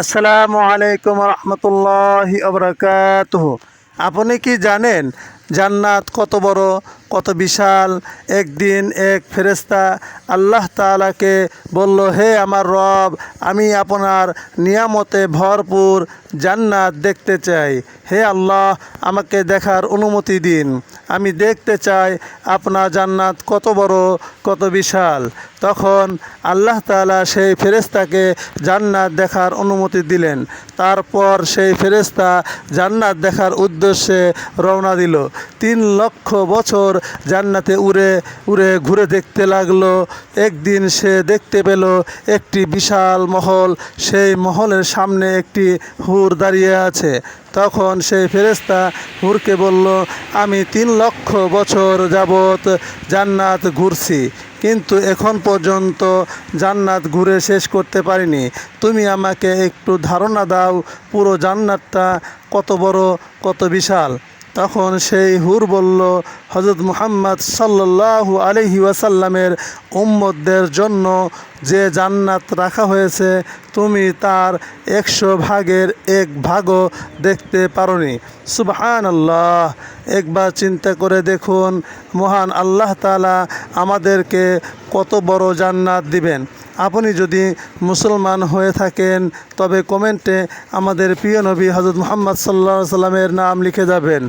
আসসালামু আলাইকুম রহমতুল্লাহি আবরাকাতুহ আপনি কি জানেন জান্নাত কত বড়, কত বিশাল? একদিন এক ফেরেস্তা আল্লাহ তালাকে বলল, হে আমার রব, আমি আপনার নিয়ামতে ভরপুর জান্নাত দেখতে চাই। হে আল্লাহ, আমাকে দেখার অনুমতি দিন। আমি দেখতে চাই আপনার জান্নাত কত বড়, কত বিশাল। তখন আল্লাহ তাআলা সেই ফেরেস্তাকে জান্নাত দেখার অনুমতি দিলেন। তারপর সেই ফেরেস্তা জান্নাত দেখার উদ্দেশ্যে রওনা দিল। তিন লক্ষ বছর জান্নাতে উড়ে উড়ে ঘুরে দেখতে লাগল। একদিন সে দেখতে পেল একটি বিশাল মহল। সেই মহলের সামনে একটি হুর দাঁড়িয়ে আছে। তখন সেই ফেরেস্তা হুরকে বলল, আমি তিন লক্ষ বছর যাবত জান্নাত ঘুরছি, কিন্তু এখন পর্যন্ত জান্নাত ঘুরে শেষ করতে পারিনি। তুমি আমাকে একটু ধারণা দাও পুরো জান্নাতটা কত বড়, কত বিশাল? তখন সেই হুর বলল হজরত মুহাম্মদ সাল্লাল্লাহু আলহি ওয়াসাল্লামের উম্মতদের জন্য যে জান্নাত রাখা হয়েছে, তুমি তার একশো ভাগের এক ভাগও দেখতে পারোনি। সুবহান আল্লাহ একবার চিন্তা করে দেখুন, মহান আল্লাহ তালা আমাদেরকে কত বড় জান্নাত দিবেন। আপনি যদি মুসলমান হয়ে থাকেন, তবে কমেন্টে আমাদের প্রিয় নবী হজরত মোহাম্মদ সাল্লা সাল্লামের নাম লিখে যাবেন।